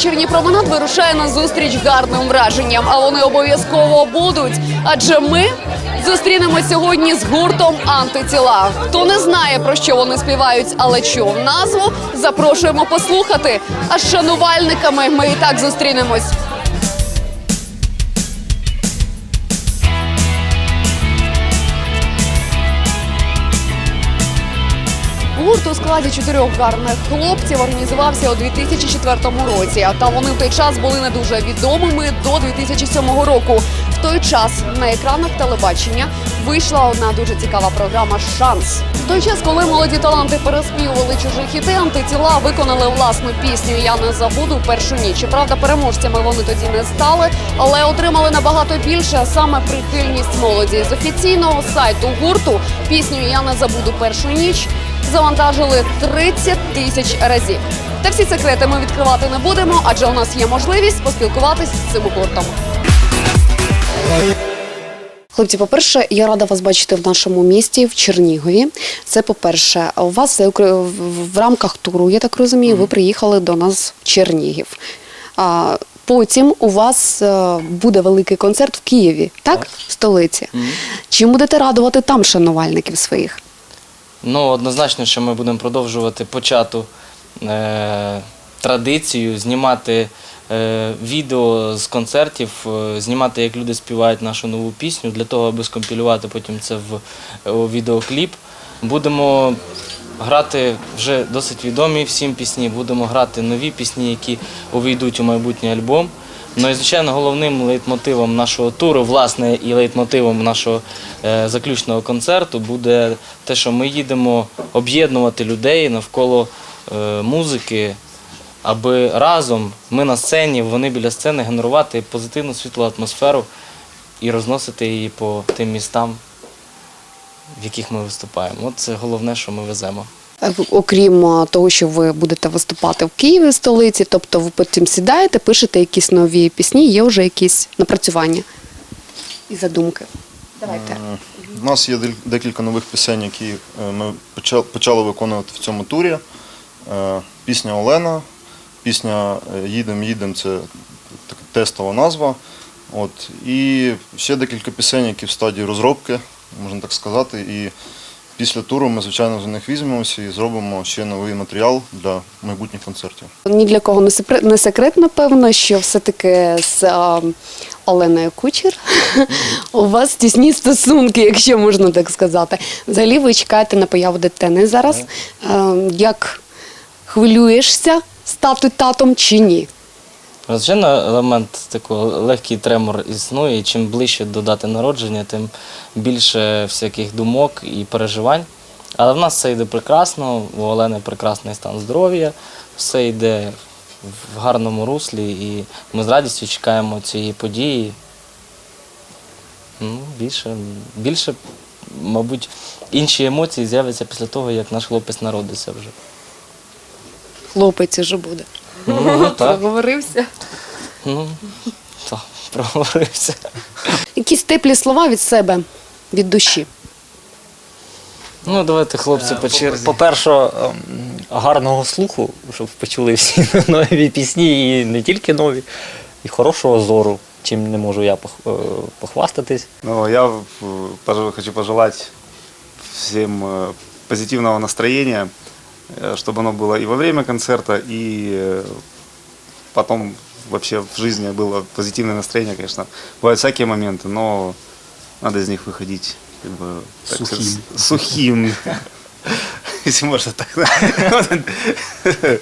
вечірній променад вирушає на зустріч гарним враженням, а вони обов'язково будуть. Адже ми зустрінемось сьогодні з гуртом антитіла. Хто не знає про що вони співають, але чув назву, запрошуємо послухати. А з шанувальниками ми і так зустрінемось. Гурт у складі чотирьох гарних хлопців організувався у 2004 році. Та вони в той час були не дуже відомими до 2007 року. В той час на екранах телебачення вийшла одна дуже цікава програма Шанс. В той час, коли молоді таланти переспівували чужі хіти, антитіла виконали власну пісню Я не забуду першу ніч. Правда, переможцями вони тоді не стали, але отримали набагато більше саме прихильність молоді. З офіційного сайту гурту пісню Я не забуду першу ніч завантажили 30 тисяч разів. Та всі секрети ми відкривати не будемо, адже у нас є можливість поспілкуватись з цим гуртом. Хлопці, по-перше, я рада вас бачити в нашому місті, в Чернігові. Це по-перше, у вас е, в- рамках туру, я так розумію, ви приїхали до нас в Чернігів. А потім у вас е, буде великий концерт в Києві, так? В столиці. Чим будете радувати там шанувальників своїх? Ну, однозначно, що ми будемо продовжувати почату е, традицію, знімати е, відео з концертів, е, знімати, як люди співають нашу нову пісню, для того, аби скомпілювати потім це в е, у відеокліп. Будемо грати вже досить відомі всім пісні, будемо грати нові пісні, які увійдуть у майбутній альбом. Ну і звичайно, головним лейтмотивом нашого туру, власне, і лейтмотивом нашого е, заключного концерту буде те, що ми їдемо об'єднувати людей навколо е, музики, аби разом ми на сцені, вони біля сцени генерувати позитивну світлу атмосферу і розносити її по тим містам, в яких ми виступаємо. От це головне, що ми веземо. Е, Окрім того, що ви будете виступати в Києві, в столиці, тобто ви потім сідаєте, пишете якісь нові пісні, є вже якісь напрацювання і задумки. Давайте. У нас є декілька нових пісень, які е, ми почали виконувати в цьому турі. Е, Пісня Олена, пісня е, Їдем, їдем це така тестова назва. От. І ще декілька пісень, які в стадії розробки, можна так сказати. І після туру ми, звичайно, за них візьмемося і зробимо ще новий матеріал для майбутніх концертів. Ні для кого не секрет, напевно, що все-таки з Оленою Кучер у вас тісні стосунки, якщо можна так сказати. Взагалі ви чекаєте на появу дитини зараз. Е, Як хвилюєшся стати татом чи ні? Звичайно, елемент такого легкий тремор існує. і Чим ближче до дати народження, тим більше всяких думок і переживань. Але в нас все йде прекрасно, у Олени прекрасний стан здоров'я, все йде в гарному руслі, і ми з радістю чекаємо цієї події. Ну, більше, більше, мабуть, інші емоції з'являться після того, як наш хлопець народиться вже Хлопець уже буде. Ну, так. Проговорився. Ну, так, проговорився. Якісь теплі слова від себе, від душі. Ну, давайте, хлопці, по черзі. По-перше, ем, гарного слуху, щоб почули всі нові пісні, і не тільки нові, і хорошого зору, чим не можу я пох- е, похвастатись. Ну, я э, пож- хочу пожелать всем э, позитивного настроения, э, чтобы оно было и во время концерта, и э, потом вообще в жизни было позитивное настроение, конечно. Бывают всякие моменты, но надо из них выходить как бы, так Сухим. сказать, сухим. Если можно так.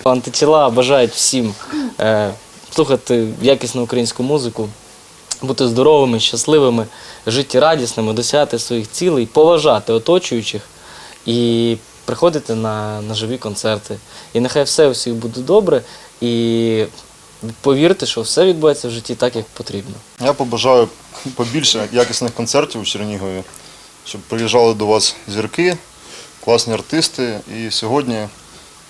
Антитіла бажають всім е, слухати якісну українську музику, бути здоровими, щасливими, життєрадісними, досягати своїх цілей, поважати оточуючих і приходити на, на живі концерти. І нехай все у всіх буде добре. І повірте, що все відбувається в житті так, як потрібно. Я побажаю побільше якісних концертів у Чернігові, щоб приїжджали до вас зірки, класні артисти. І сьогодні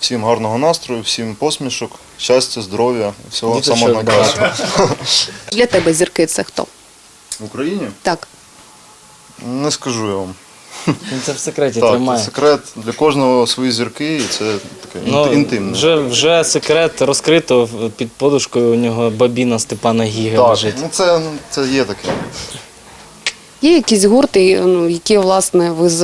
всім гарного настрою, всім посмішок, щастя, здоров'я, всього самого найкращого. Для тебе зірки це хто? В Україні Так. не скажу я вам. Він це в секреті Так, тримає. це секрет для кожного свої зірки, і це таке Ну, інтимне. Вже, вже секрет розкрито в- під подушкою у нього бабіна Степана Гіга Так, лежить. ну це, ну, це є таке. Є якісь гурти, ну, які власне ви з-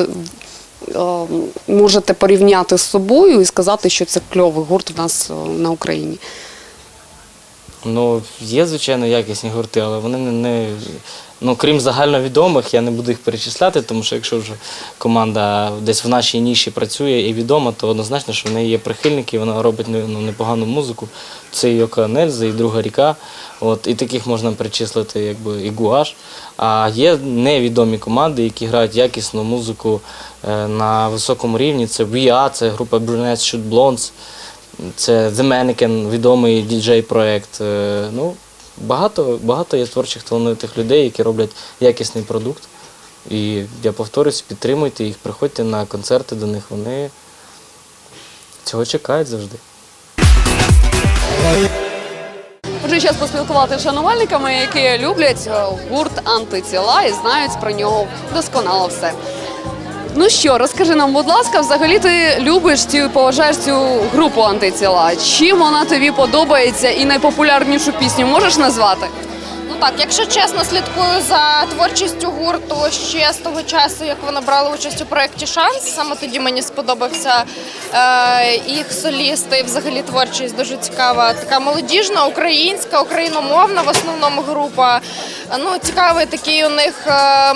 е, можете порівняти з собою і сказати, що це кльовий гурт у нас е, на Україні. Ну, є, звичайно, якісні гурти, але вони не, не. Ну, крім загальновідомих, я не буду їх перечисляти, тому що якщо вже команда десь в нашій ніші працює і відома, то однозначно, що в неї є прихильники, вона робить ну, непогану музику. Це і Йока Нельза, і друга ріка. От, і таких можна перечислити, якби і Гуаш. А є невідомі команди, які грають якісну музику е, на високому рівні. Це VIA, це група Brunettes Shoot Blondes. Це The Mannequin, відомий діджей-проект. Е, Ну, багато, багато є творчих талановитих людей, які роблять якісний продукт. І я повторюсь, підтримуйте їх, приходьте на концерти до них. Вони цього чекають завжди. Отже, час поспілкувати з шанувальниками, які люблять е, гурт антитіла і знають про нього досконало все. Ну що, розкажи нам, будь ласка, взагалі ти любиш цю поважаєш цю групу антитіла. Чим вона тобі подобається і найпопулярнішу пісню можеш назвати? Так, якщо чесно, слідкую за творчістю гурту ще з того часу, як вони брали участь у проєкті Шанс. Саме тоді мені сподобався е, їх солісти і взагалі творчість дуже цікава. Така молодіжна, українська, україномовна в основному група. Ну, цікавий такий у них. Е,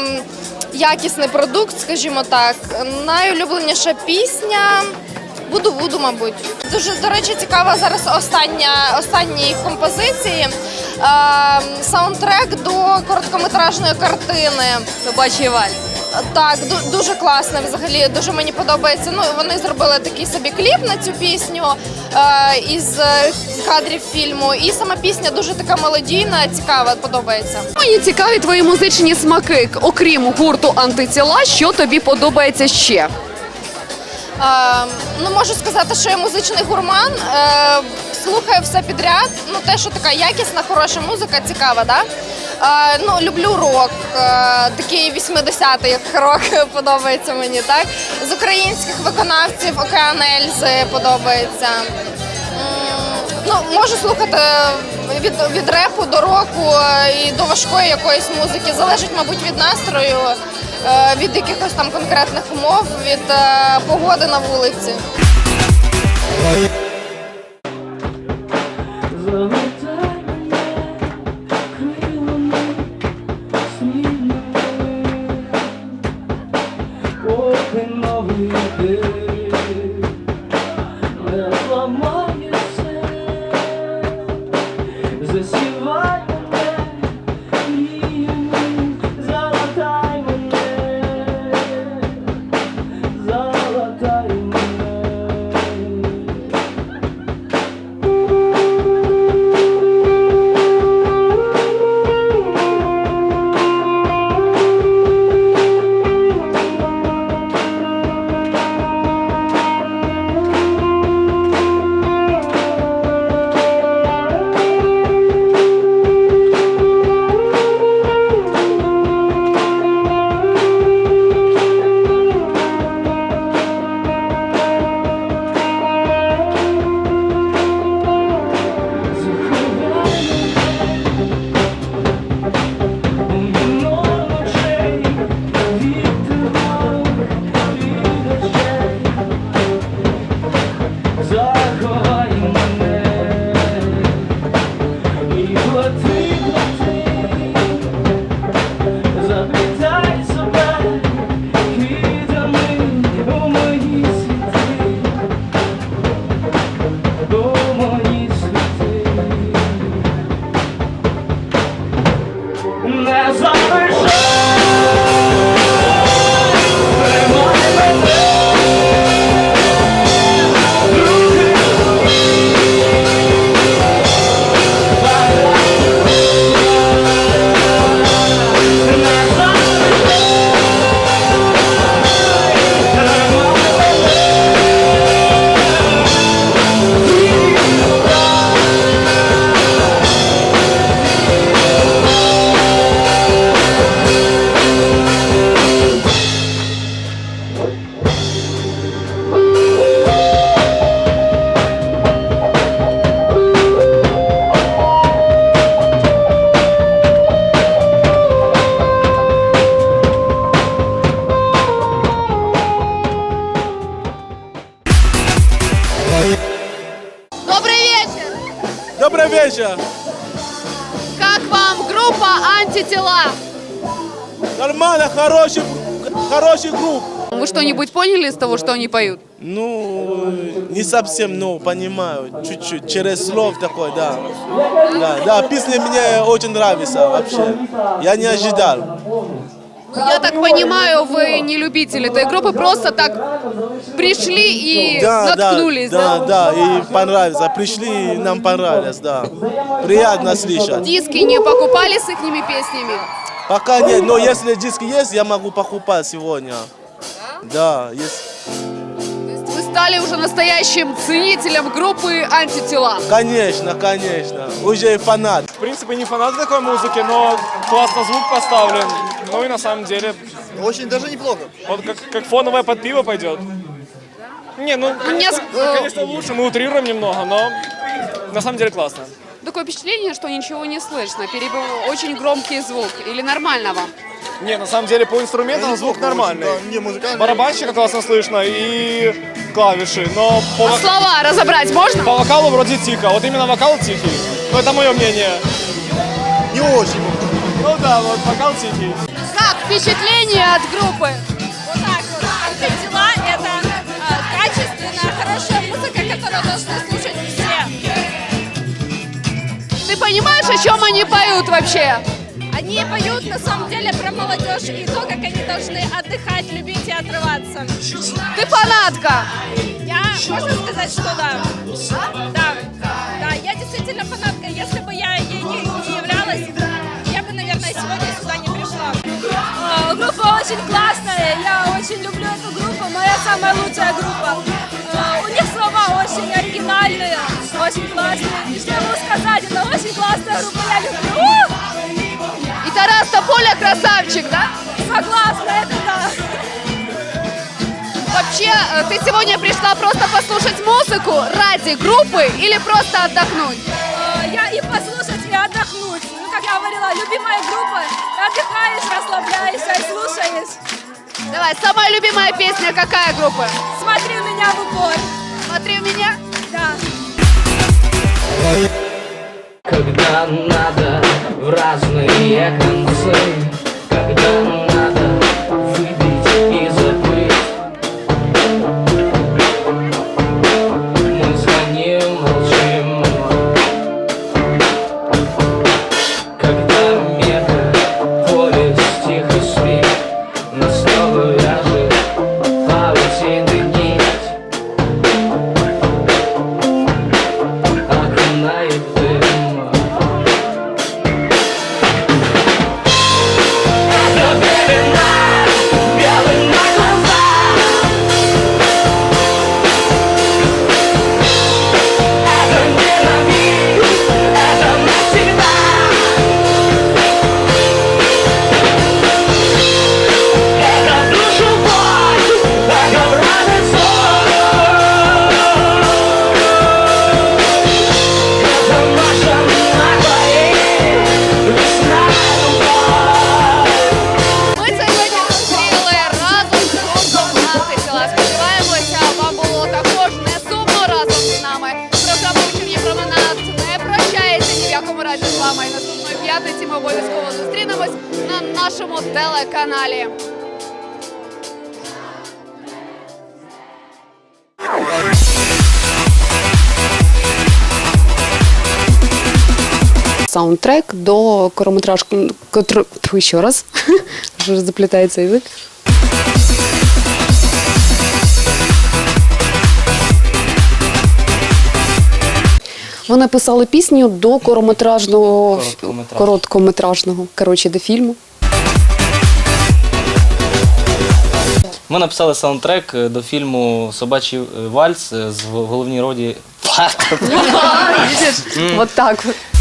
Якісний продукт, скажімо так. Найулюбленіша пісня Буду Вуду, мабуть. Дуже, до речі, цікава зараз остання, останні їх композиції. Е, саундтрек до короткометражної картини. Собачий валь. Так, дуже класно взагалі. Дуже мені подобається. Ну, вони зробили такий собі кліп на цю пісню е, із е, кадрів фільму. І сама пісня дуже така мелодійна, цікава, подобається. Мені цікаві твої музичні смаки. Окрім гурту антитіла, що тобі подобається ще? Е, ну, можу сказати, що я музичний гурман. Е, слухаю все підряд. Ну, те, що така якісна, хороша музика, цікава, да? Е, ну, люблю рок, е, такий 80-й як рок подобається мені, так? З українських виконавців Океан Ельзи подобається. Ну, можу слухати від, від репу до року і до важкої якоїсь музики. Залежить, мабуть, від настрою, від якихось там конкретних умов, від погоди на вулиці. love. Вечер. Как вам группа «Антитела»? Нормально, хороший, хороший групп. Вы что-нибудь поняли из того, что они поют? Ну, не совсем, но понимаю, чуть-чуть, через слов такой, да. Да, да, песня мне очень нравится вообще. Я не ожидал. Ну, я так понимаю, вы не любители этой группы, просто так пришли и Да, наткнулись, да, да? да, да, и понравилось. Пришли, и нам понравилось, да. Приятно слышать. Диски не покупали с их песнями? Пока нет, но если диски есть, я могу покупать сегодня. Да, есть. Стали уже настоящим ценителем группы «Антитела». Конечно, конечно. Уже и фанат. В принципе, не фанат такой музыки, но классно звук поставлен. Ну и на самом деле, Очень даже неплохо. вот как, как фоновое под пиво пойдет. Не, ну, У меня с- э, конечно, лучше, мы утрируем немного, но на самом деле классно. такое впечатление, что ничего не слышно, перебив очень громкий звук. Или нормально вам? Не, на самом деле по инструментам звук нормальный. Не музыкальный. Барабанщика классно слышно и клавиши, но по, А вок- слова разобрать можно? по вокалу вроде тихо. Вот именно вокал тихий. Ну, это мое мнение. Не очень. Ну да, вот вокал тихий. Как впечатление от группы? Вот так вот. Антитела — это э, качественная, хорошая музыка, которую должны слушать все. Ты понимаешь, о чем они поют вообще? Они поют на самом деле про молодежь и то, как они должны отдыхать, любить и отрываться. Ты фанатка. Я, можно сказать, что да. Да, да, я действительно фанатка. Если бы я ей не, не являлась, я бы, наверное, сегодня сюда не пришла. Группа очень классная, я очень люблю эту группу, моя самая лучшая группа. Э, У них слова очень оригинальные, очень классные. И что я могу сказать, это очень классная группа, я люблю. И Тарас Тополя красавчик, да? Согласна, это да. Вообще, э, ты сегодня пришла просто послушать музыку ради группы или просто отдохнуть? Э, Я и послушать, и отдохнуть. Ну, как я говорила, любимая группа. Отдыхаешь, расслабляешься и слушаешь. Давай, самая любимая песня какая группы? Смотри у меня в упор. Смотри в меня. Да. Когда надо в разные концы нашому телеканалі. Саундтрек до короткометражки... Еще раз. Уже заплетается язык. Вони писали пісню до короткометражного Короткометражного. короткометражного, коротше, до фільму. Ми написали саундтрек е, до фільму Собачий е, вальс е, з в головній роді. Вот так вот.